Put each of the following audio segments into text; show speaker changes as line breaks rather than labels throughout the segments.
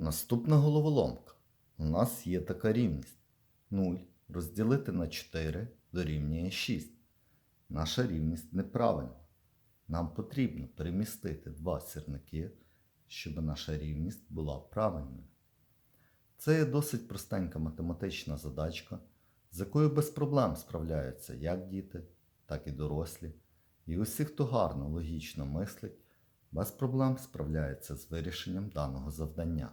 Наступна головоломка. У нас є така рівність. 0 розділити на 4 дорівнює 6. Наша рівність неправильна. Нам потрібно перемістити два сірники, щоб наша рівність була правильною. Це є досить простенька математична задачка, з якою без проблем справляються як діти, так і дорослі. І усі, хто гарно логічно мислить, без проблем справляється з вирішенням даного завдання.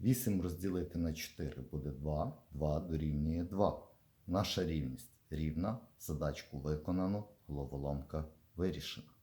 8 розділити на 4 буде 2, 2 дорівнює 2. Наша рівність рівна, задачку виконано, головоломка вирішена.